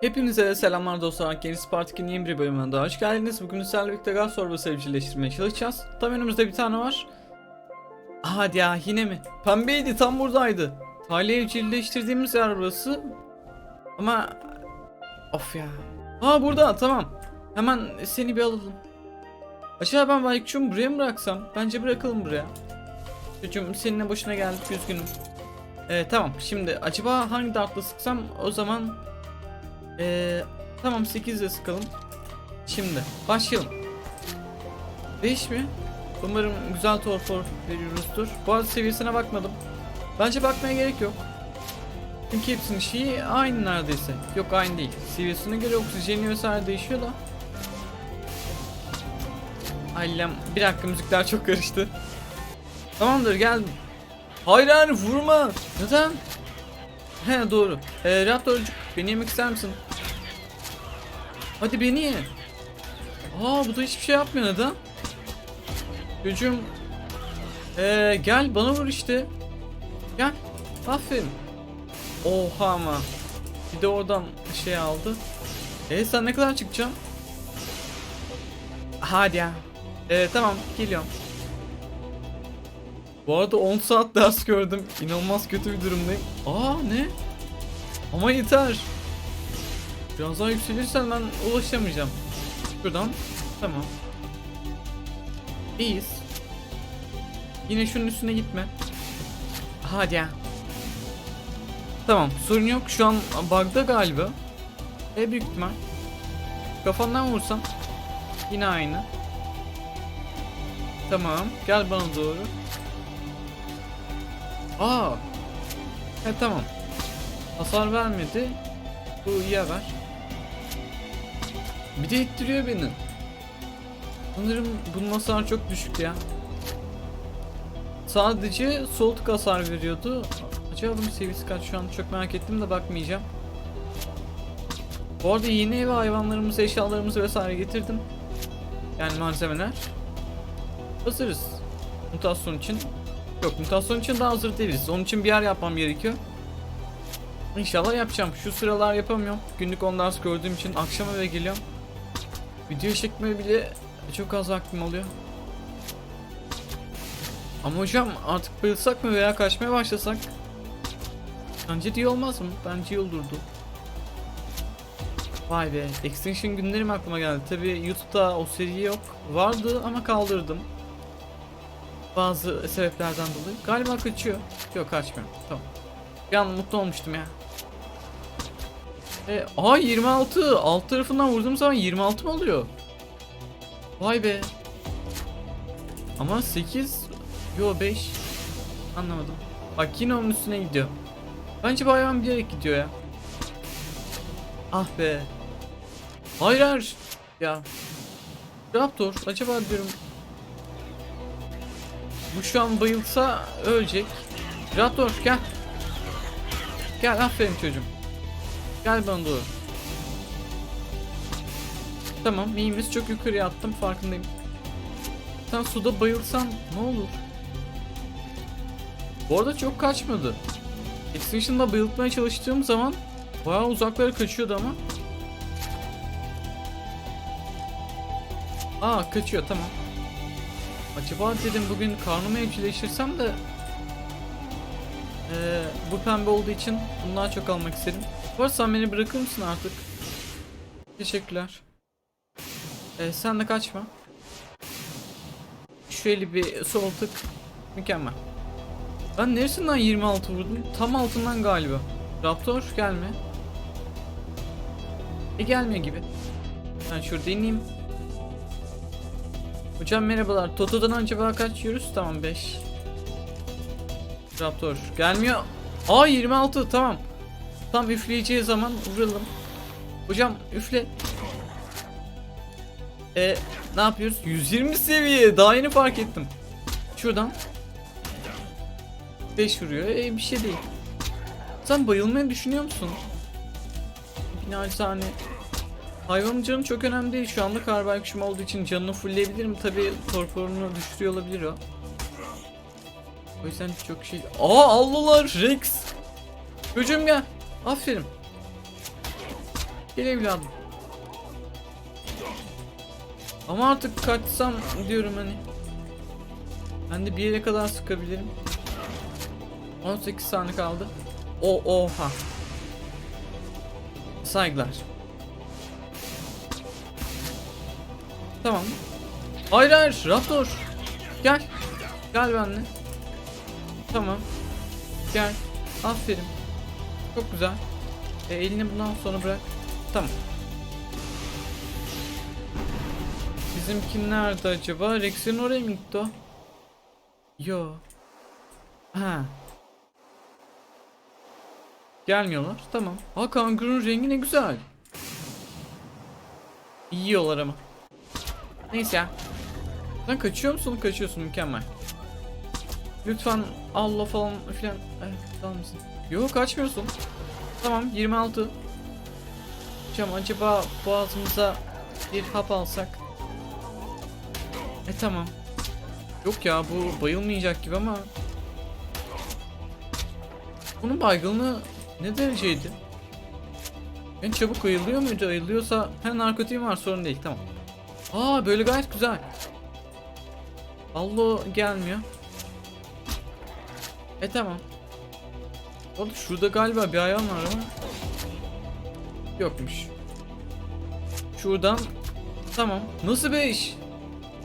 Hepinize selamlar dostlar. Yeni Spartak'ın yeni bir bölümüne daha hoş geldiniz. Bugün sizlerle birlikte gaz sorbası evcilleştirmeye çalışacağız. Tam önümüzde bir tane var. Hadi ya yine mi? Pembeydi tam buradaydı. Tali evcilleştirdiğimiz yer burası. Ama... Of ya. Aa burada tamam. Hemen seni bir alalım. Acaba ben Baykuş'umu buraya mı bıraksam? Bence bırakalım buraya. Çocuğum seninle boşuna geldik üzgünüm. Ee, tamam şimdi acaba hangi dartla sıksam o zaman ee, tamam 8 de sıkalım. Şimdi başlayalım. 5 mi? Umarım güzel torpor veriyoruzdur. Bu arada seviyesine bakmadım. Bence bakmaya gerek yok. Çünkü hepsinin şeyi aynı neredeyse. Yok aynı değil. Seviyesine göre oksijeni vesaire değişiyor da. Ailem bir dakika müzikler çok karıştı. Tamamdır geldim. Hayır hayır vurma. Neden? He doğru. Ee, Raptorcuk beni yemek ister misin? Hadi beni ye. Aa bu da hiçbir şey yapmıyor neden? Çocuğum. Ee, gel bana vur işte. Gel. Aferin. Oha ama. Bir de oradan şey aldı. E sen ne kadar çıkacaksın? Hadi ya. Ee, tamam geliyorum. Bu arada 10 saat ders gördüm. İnanılmaz kötü bir durumdayım. Aa ne? Ama yeter. Biraz daha yükselirsen ben ulaşamayacağım. Şuradan. Tamam. İyiyiz. Yine şunun üstüne gitme. Hadi ya. Tamam sorun yok. Şu an bug'da galiba. E büyük ihtimal. Kafandan vursam. Yine aynı. Tamam. Gel bana doğru. Aa. He tamam. Hasar vermedi. Bu iyi haber. Bir de ittiriyor beni. Sanırım bunun hasar çok düşük ya. Sadece sol tık hasar veriyordu. Acaba bunun seviyesi kaç şu an çok merak ettim de bakmayacağım. Bu arada yeni eve hayvanlarımızı, eşyalarımızı vesaire getirdim. Yani malzemeler. Hazırız. Mutasyon için. Yok mutasyon için daha hazır değiliz. Onun için bir yer yapmam gerekiyor. İnşallah yapacağım. Şu sıralar yapamıyorum. Günlük 10 ders gördüğüm için akşam eve geliyorum. Video çekmeye bile çok az vaktim oluyor. Ama hocam artık bayılsak mı veya kaçmaya başlasak? Bence iyi olmaz mı? Bence iyi olurdu. Vay be, Extinction günlerim aklıma geldi. Tabi YouTube'da o seri yok. Vardı ama kaldırdım. Bazı sebeplerden dolayı. Galiba kaçıyor. Yok kaçmıyor. Tamam. Bir an mutlu olmuştum ya. E, aa 26. Alt tarafından vurduğum zaman 26 mı oluyor? Vay be. Ama 8 Yo 5 Anlamadım. Bak yine onun üstüne gidiyor. Bence bu hayvan bilerek gidiyor ya. Ah be. Hayır hayır. Ya. Raptor acaba diyorum. Bu şu an bayılsa ölecek. Raptor gel. Gel aferin çocuğum. Gel bana doğru. Tamam iyimiz çok yukarıya attım farkındayım. Sen suda bayılsan ne olur? Bu arada çok kaçmadı. Extinction'da bayıltmaya çalıştığım zaman bayağı uzaklara kaçıyordu ama. Aa kaçıyor tamam. Acaba dedim bugün karnımı evcilleştirsem de ee, bu pembe olduğu için bundan çok almak istedim. Arada sen beni bırakır mısın artık? Teşekkürler. Ee, sen de kaçma. Şöyle bir sol tık. Mükemmel. Ben neresinden 26 vurdum? Tam altından galiba. Raptor gelme. E gelmiyor gibi. Ben şurada ineyim. Hocam merhabalar. Toto'dan acaba kaç yiyoruz? Tamam 5. Raptor gelmiyor. Aa 26 tamam. Tam üfleyeceği zaman vuralım. Hocam üfle. E ne yapıyoruz? 120 seviye. Daha yeni fark ettim. Şuradan. 5 vuruyor. E bir şey değil. Sen bayılmayı düşünüyor musun? Naçizane. Hayvanın canı çok önemli değil. Şu anda karbay kuşum olduğu için canını fullleyebilirim. Tabi torporunu düşürüyor olabilir o. O yüzden çok şey... Aa aldılar Rex. Çocuğum gel. Aferin. Gel evladım. Ama artık kaçsam diyorum hani. Ben de bir yere kadar sıkabilirim. 18 saniye kaldı. O oha. Saygılar. Tamam. Hayır hayır Raptor. Gel. Gel benimle. Tamam. Gel. Aferin. Çok güzel. E, elini bundan sonra bırak. Tamam. Bizimki nerede acaba? Rex'in oraya mı gitti o? Yo. Ha. Gelmiyorlar. Tamam. Ha kangurun rengi ne güzel. Yiyorlar ama. Neyse ya. Sen kaçıyor musun? Kaçıyorsun mükemmel. Lütfen Allah falan filan. Evet, tamam mısın? Yok kaçmıyorsun. Tamam 26. Hocam acaba boğazımıza bir hap alsak. E tamam. Yok ya bu bayılmayacak gibi ama. Bunun baygınlığı ne dereceydi? En çabuk ayılıyor muydu? Ayılıyorsa hem narkotiğim var sorun değil tamam. Aa böyle gayet güzel. Allo gelmiyor. E tamam. Orada şurada galiba bir hayvan var ama yokmuş. Şuradan tamam. Nasıl be iş?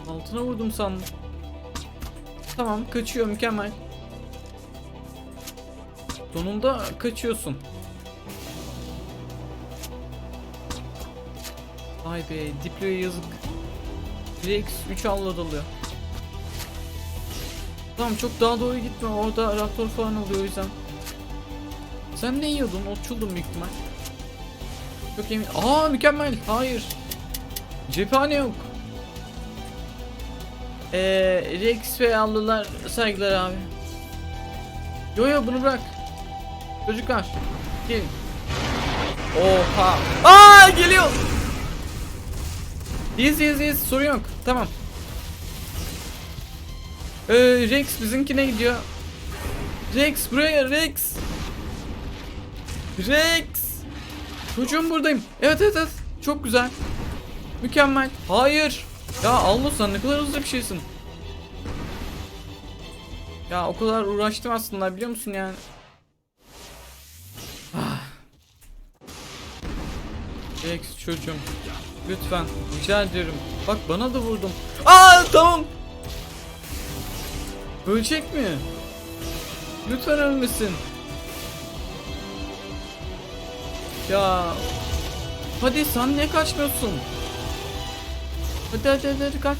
Altına vurdum sandım. Tamam kaçıyor mükemmel. Sonunda kaçıyorsun. Vay be Diplo'ya yazık. Rex 3 alla dalıyor. Tamam çok daha doğru gitme orada raptor falan oluyor o yüzden. Sen ne yiyordun? Otçuldun büyük ihtimal. Çok emin. Aa mükemmel. Hayır. Cephane yok. Ee, Rex ve Allılar saygılar abi. Yo yo bunu bırak. Çocuklar. Gelin. Oha. Aa geliyor. İyiyiz iyiyiz iyiyiz sorun yok. Tamam. Ee, Rex bizimkine gidiyor. Rex buraya Rex. Rex. Çocuğum buradayım. Evet evet evet. Çok güzel. Mükemmel. Hayır. Ya Allah ne kadar hızlı bir şeysin. Ya o kadar uğraştım aslında biliyor musun yani. Ah. Rex çocuğum. Lütfen rica ediyorum. Bak bana da vurdum. Aa tamam. Ölecek mi? Lütfen ölmesin. Ya. Hadi sen ne kaçmıyorsun? Hadi hadi hadi, hadi kaç.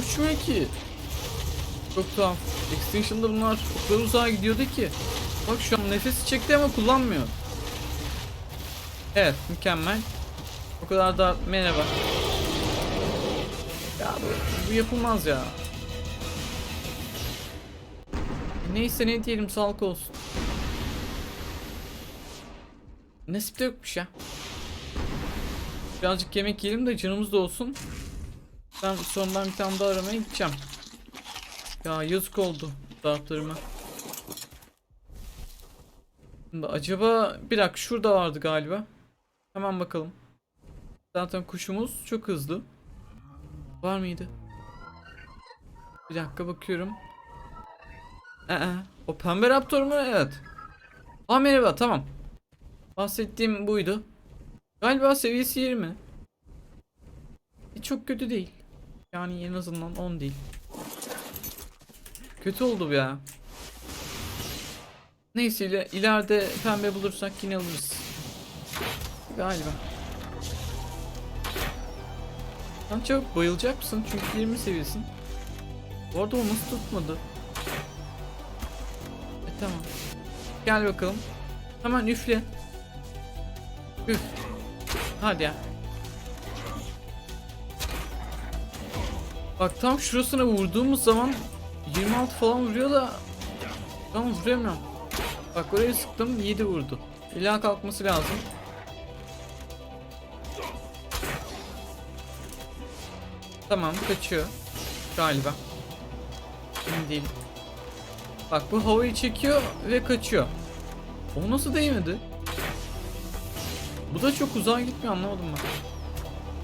Uçmuyor ki. Çok tuhaf. Extinction'da bunlar o kadar uzağa gidiyordu ki. Bak şu an nefesi çekti ama kullanmıyor. Evet mükemmel. O kadar da merhaba. Ya bu, bu yapılmaz ya. Neyse ne diyelim sağlık olsun. Nasip de yokmuş ya. Birazcık yemek yiyelim de canımız da olsun. Ben sonradan bir tane daha aramaya gideceğim. Ya yazık oldu. Şimdi acaba bir dakika şurada vardı galiba. Hemen bakalım. Zaten kuşumuz çok hızlı. Var mıydı? Bir dakika bakıyorum. Ee, o pembe raptor mu? Evet. Aa merhaba tamam. Bahsettiğim buydu. Galiba seviyesi 20. E, çok kötü değil. Yani en azından 10 değil. Kötü oldu bu ya. Neyse ile ileride pembe bulursak yine alırız. Galiba. Sen çabuk bayılacak mısın? Çünkü 20 seviyesin. Bu arada o nasıl tutmadı? Tamam. Gel bakalım. Hemen üfle. Üf. Hadi ya. Bak tam şurasına vurduğumuz zaman 26 falan vuruyor da Tamam vuramıyorum. Bak oraya sıktım 7 vurdu. İlla kalkması lazım. Tamam kaçıyor. Galiba. Emin değilim. Bak bu havayı çekiyor ve kaçıyor. O nasıl değmedi? Bu da çok uzağa gitmiyor anlamadım ben.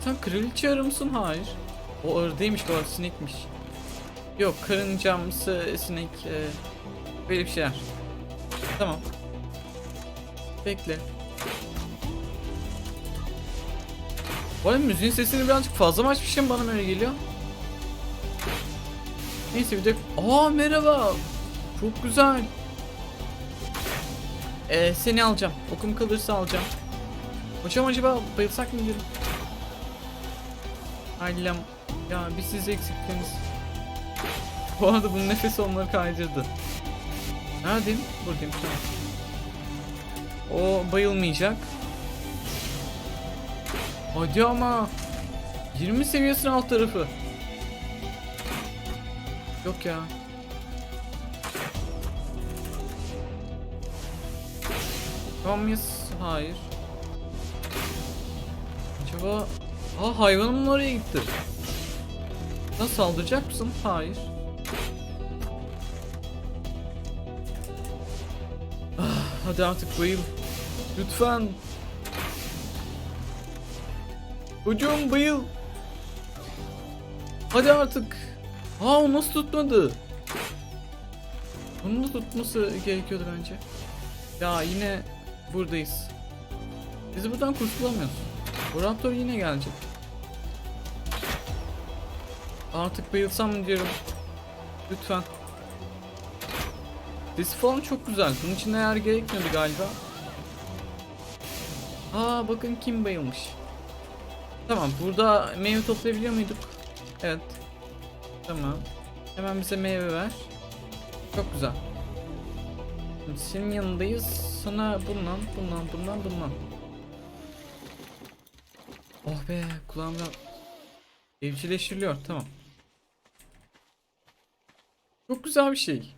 Sen kraliçe arı mısın? Hayır. O arı değilmiş galiba sinekmiş. Yok karıncamsı sinek e, böyle bir şeyler. Tamam. Bekle. Bu müziğin sesini birazcık fazla mı açmışım bana mı öyle geliyor? Neyse bir de... Aa merhaba. Çok güzel. Ee, seni alacağım. Okum kalırsa alacağım. Hocam acaba bayılsak mı diyorum? Ailem. Ya bir siz eksiktiniz. Bu arada bunun nefesi onları kaydırdı. Neredeyim? Buradayım tamam. O bayılmayacak. Hadi ama. 20 seviyesinin alt tarafı. Yok ya. Tamam mıyız? Hayır. Acaba... Aa hayvanım oraya gitti. Sen saldıracak mısın? Hayır. Ah, hadi artık bayıl. Lütfen. Hocam bayıl. Hadi artık. Aa o nasıl tutmadı? Onun da tutması gerekiyordu bence. Ya yine buradayız. Biz buradan kurtulamıyoruz. Bu raptor yine gelecek. Artık bayılsam mı diyorum. Lütfen. Sesi falan çok güzel. Bunun için eğer gerekmiyordu galiba. Aa bakın kim bayılmış. Tamam burada meyve toplayabiliyor muyduk? Evet. Tamam. Hemen bize meyve ver. Çok güzel. Senin yanındayız. Sana bundan, bundan, bundan, bundan. Oh be kulağımda evcilleştiriliyor. Tamam. Çok güzel bir şey.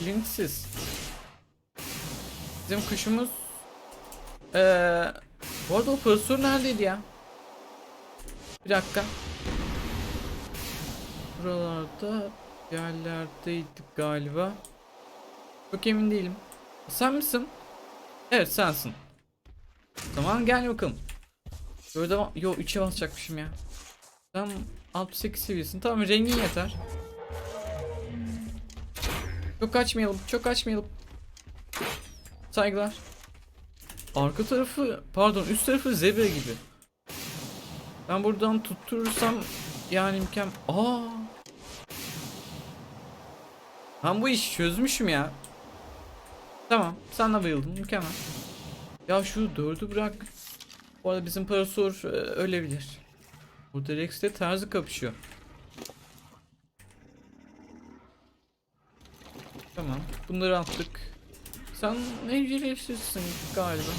Bilinçsiz. Bizim kuşumuz ee, bu arada o profesör neredeydi ya? Bir dakika. Buralarda yerlerdeydik galiba. Çok emin değilim. Sen misin? Evet sensin. Tamam gel bakalım. Böyle. Yo 3'e basacakmışım ya. Sen 68 seviyesin. Tamam rengin yeter. Çok açmayalım. Çok açmayalım. Saygılar. Arka tarafı pardon üst tarafı zebra gibi. Ben buradan tutturursam yani imkan. Aa. Ben bu işi çözmüşüm ya. Tamam sen de bayıldın mükemmel. Ya şu dördü bırak. Bu arada bizim parasor e, ölebilir. Burada Rex ile tarzı kapışıyor. Tamam bunları attık. Sen evcilleşirsin galiba.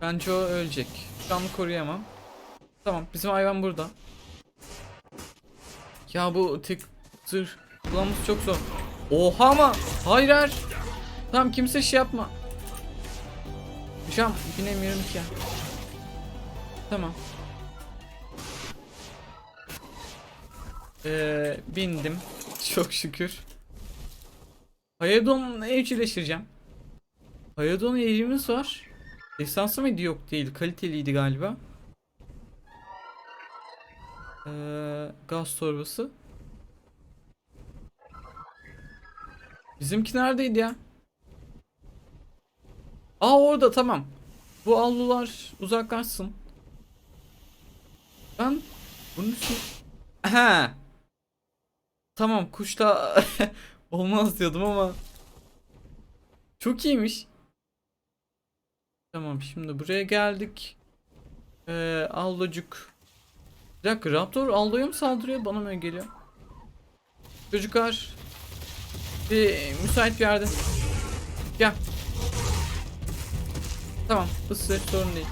Bence o ölecek. An koruyamam. Tamam bizim hayvan burada. Ya bu tek zırh kullanması çok zor. Oha ama hayır hayır. Tamam kimse şey yapma. Şu an binemiyorum ki. Tamam. Ee, bindim. Çok şükür. Hayadon'la evcilleştireceğim. Hayadon evimiz var. Lisanslı mıydı? Yok değil. Kaliteliydi galiba. Ee, gaz torbası. Bizimki neredeydi ya? Aa orada tamam. Bu avlular uzaklaşsın. Ben bunun için... Ha. Tamam kuşla olmaz diyordum ama çok iyiymiş. Tamam şimdi buraya geldik. Ee, Allocuk. Bir dakika Raptor Allo'ya mı saldırıyor bana mı geliyor? Çocuklar bir müsait bir yerde. Gel. Tamam ısır sorun değil.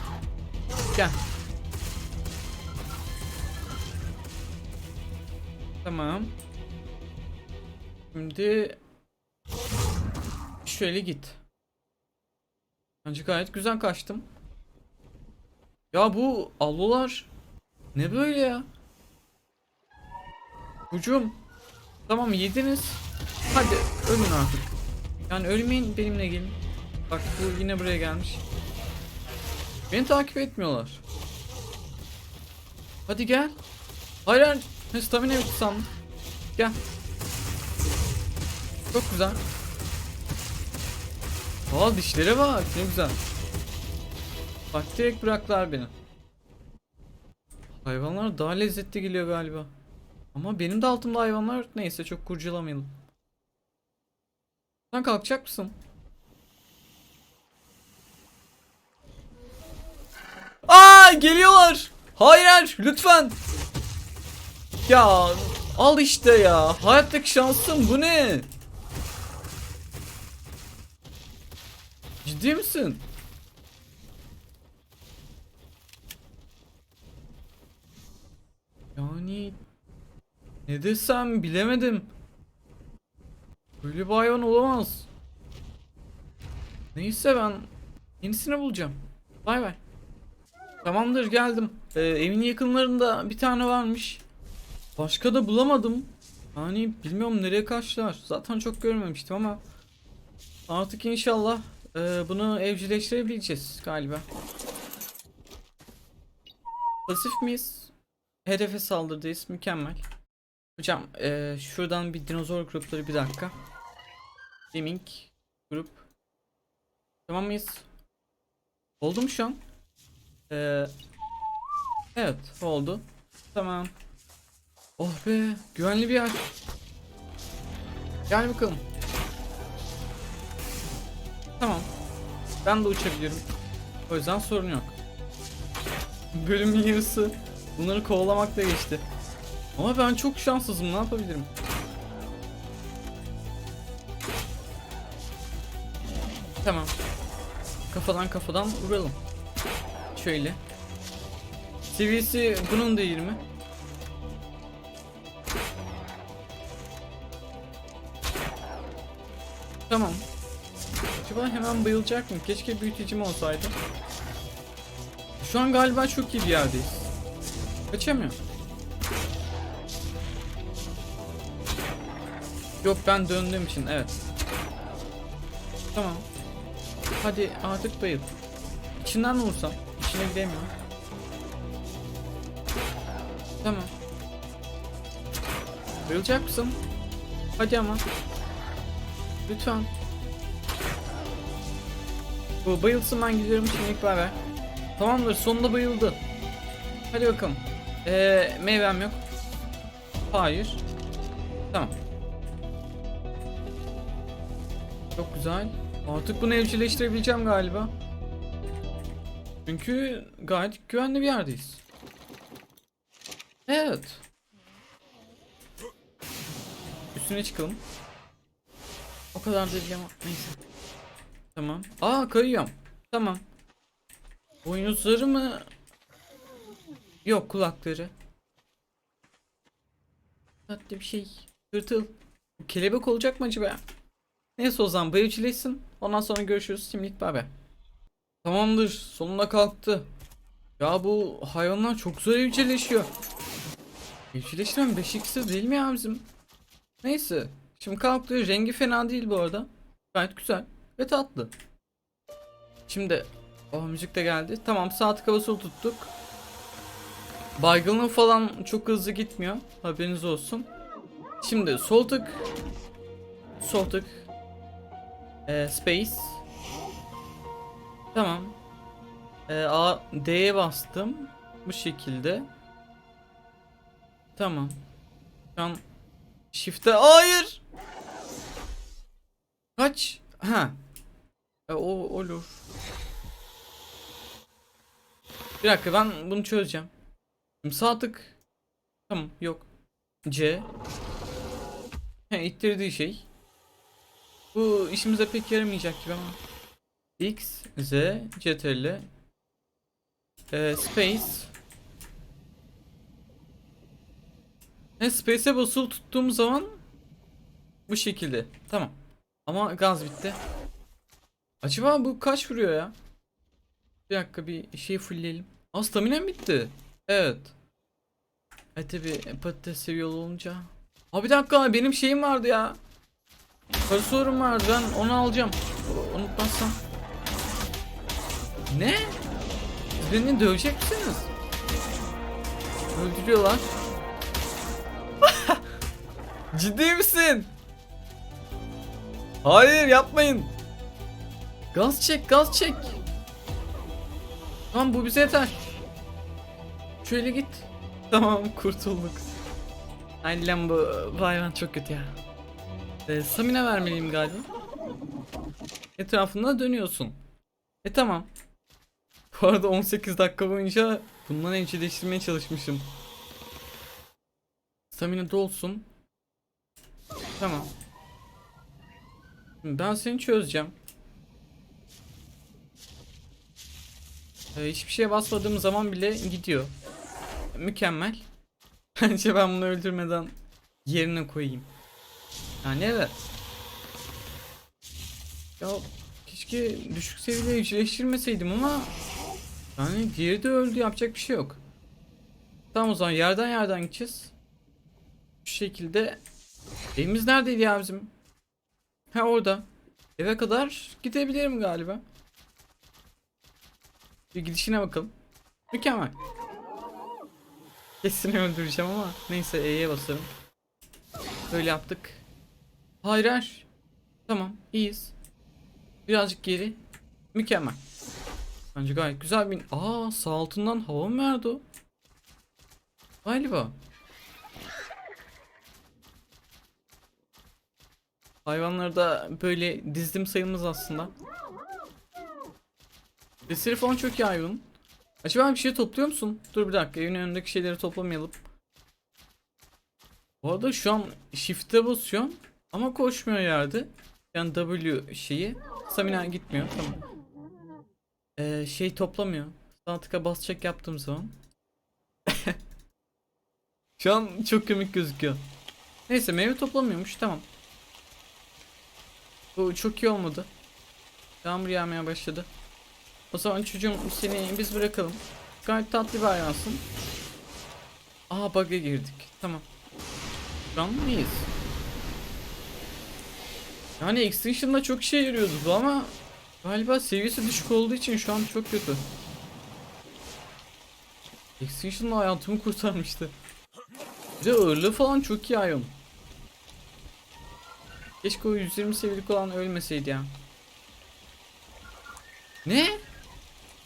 Gel. Tamam. Şimdi şöyle git. Bence gayet güzel kaçtım. Ya bu allolar ne böyle ya? Hücum. Tamam yediniz. Hadi ölün artık. Yani ölmeyin benimle gelin. Bak bu yine buraya gelmiş. Beni takip etmiyorlar. Hadi gel. Hayır hayır. Stamina bitti sandım. Gel. Çok güzel. Aa dişlere bak ne güzel. Bak direkt bıraktılar beni. Hayvanlar daha lezzetli geliyor galiba. Ama benim de altımda hayvanlar neyse çok kurcalamayalım. Sen kalkacak mısın? Aa geliyorlar. Hayır lütfen. Ya al işte ya. Hayattaki şansım bu ne? Ciddi misin? Yani ne desem bilemedim. Böyle bir hayvan olamaz. Neyse ben yenisini bulacağım. Bay bay. Tamamdır geldim. Ee, evin yakınlarında bir tane varmış. Başka da bulamadım. Hani bilmiyorum nereye kaçtılar. Zaten çok görmemiştim ama artık inşallah e, bunu evcilleştirebileceğiz galiba. Pasif miyiz? Hedefe saldırdıyız. Mükemmel. Hocam e, şuradan bir dinozor grupları bir dakika. Gaming grup. Tamam mıyız? Oldu mu şu an? Ee, evet oldu. Tamam. Oh be güvenli bir yer. Gel bakalım. Tamam. Ben de uçabiliyorum. O yüzden sorun yok. Bölümün yarısı bunları kovalamakla geçti. Ama ben çok şanssızım ne yapabilirim? Tamam. Kafadan kafadan vuralım. Şöyle. Seviyesi bunun da 20. Tamam. Acaba hemen bayılacak mı? Keşke büyütecim olsaydı. Şu an galiba çok iyi bir yerdeyiz. Kaçamıyor. Yok ben döndüğüm için evet. Tamam. Hadi artık bayıl. İçinden mi vursam? İçine gidemiyorum. Tamam. Bayılacak mısın? Hadi ama. Lütfen. Bu bayılsın ben gidiyorum şimdilik bay. Tamamdır sonunda bayıldı. Hadi bakalım. Ee, meyvem yok. Hayır. Tamam. Çok güzel. Artık bunu evcilleştirebileceğim galiba. Çünkü gayet güvenli bir yerdeyiz. Evet. Üstüne çıkalım. O kadar da değil ama neyse. Tamam. Aa kayıyorum. Tamam. Boynuzları mı? Yok kulakları. Tatlı bir şey. Tırtıl. Kelebek olacak mı acaba? Neyse o zaman bu evcilleşsin. Ondan sonra görüşürüz. Şimdilik bay bay. Tamamdır. Sonunda kalktı. Ya bu hayvanlar çok zor evcilleşiyor. Evcilleştiren 5 iksir değil mi ya bizim? Neyse. Şimdi kalktı. Rengi fena değil bu arada. Gayet güzel. Ve tatlı. Şimdi o müzik de geldi. Tamam saat havasını tuttuk. Baygınlığı falan çok hızlı gitmiyor. Haberiniz olsun. Şimdi sol tık. Sol tık. Ee, space. Tamam. Ee, A, D'ye bastım. Bu şekilde. Tamam. Şu an Shift'e hayır. Kaç? Ha. E, o olur. Bir dakika ben bunu çözeceğim. Şimdi sağ tık. Tamam yok. C. He, şey. Bu işimize pek yaramayacak gibi ama. X, Z, CTRL. Ee, space. E, space'e basılı tuttuğum zaman bu şekilde. Tamam. Ama gaz bitti. Acaba bu kaç vuruyor ya? Bir dakika bir şey fullleyelim. Aa staminem bitti. Evet. E tabi patates seviyeli olunca. Aa bir dakika benim şeyim vardı ya. Karısorum vardı ben onu alacağım. Unutmazsam. Ne? Siz beni dövecek misiniz? Öldürüyorlar. Ciddi misin? Hayır yapmayın. Gaz çek gaz çek. Tamam bu bize yeter. Şöyle git. Tamam kurtulduk. Ay bu hayvan çok kötü ya. Ee, Samine vermeliyim galiba. Etrafında dönüyorsun. E tamam. Bu arada 18 dakika boyunca bundan evcilleştirmeye çalışmışım. Stamina dolsun. Tamam. Ben seni çözeceğim. Ee, hiçbir şeye basmadığım zaman bile gidiyor. Mükemmel. Bence ben bunu öldürmeden yerine koyayım. Yani evet. Ya keşke düşük seviyede evcilleştirmeseydim ama yani diğeri de öldü yapacak bir şey yok. Tamam o zaman yerden yerden gideceğiz. Şu şekilde evimiz neredeydi ya bizim? Ha orada. Eve kadar gidebilirim galiba. Bir gidişine bakalım. Mükemmel. Kesin öldüreceğim ama neyse E'ye basarım. Böyle yaptık. Hayır hayır. Tamam iyiyiz. Birazcık geri. Mükemmel. Bence gayet güzel bir... Aa sağ altından hava mı verdi o? Galiba. Hayvanları da böyle dizdim sayılmaz aslında. Sesleri falan çok iyi hayvanın. Acaba bir şey topluyor musun? Dur bir dakika evin önündeki şeyleri toplamayalım. Bu arada şu an shift'e basıyorum ama koşmuyor yerde. Yani W şeyi. Stamina gitmiyor tamam. Ee, şey toplamıyor. Sağ tıka basacak yaptığım zaman. şu an çok komik gözüküyor. Neyse meyve toplamıyormuş tamam. Bu çok iyi olmadı. Yağmur yağmaya başladı. O zaman çocuğum seni biz bırakalım. Gayet tatlı bir hayvansın. Aa bug'a girdik. Tamam. Şu an mıyız? Yani Extinction'da çok işe yarıyordu ama galiba seviyesi düşük olduğu için şu an çok kötü. Extinction'la hayatımı kurtarmıştı. Bir de ağırlığı falan çok iyi Ion. Keşke o 120 seviyelik olan ölmeseydi ya. Ne?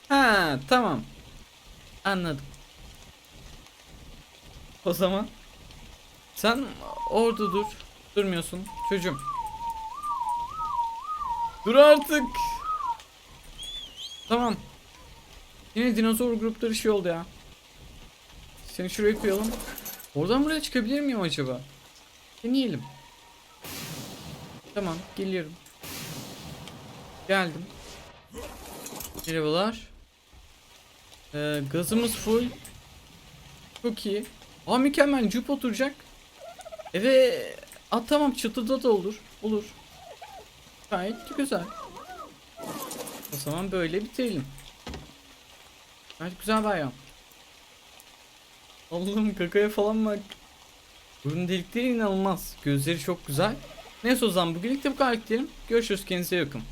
Ha tamam. Anladım. O zaman sen orada dur. Durmuyorsun çocuğum. Dur artık. Tamam. Yine dinozor grupları şey oldu ya. Seni şuraya koyalım. Oradan buraya çıkabilir miyim acaba? Deneyelim. Tamam geliyorum. Geldim. Merhabalar. Ee, gazımız full. Çok iyi. Aa mükemmel cüp oturacak. Eve Aa, tamam çatıda da olur. Olur. Gayet güzel. O zaman böyle bitirelim. Gayet güzel ayağım. Allah'ım kakaya falan bak. Burun delikleri inanılmaz. Gözleri çok güzel. Neyse o zaman bugünlük de bu kadar. Görüşürüz kendinize iyi bakın.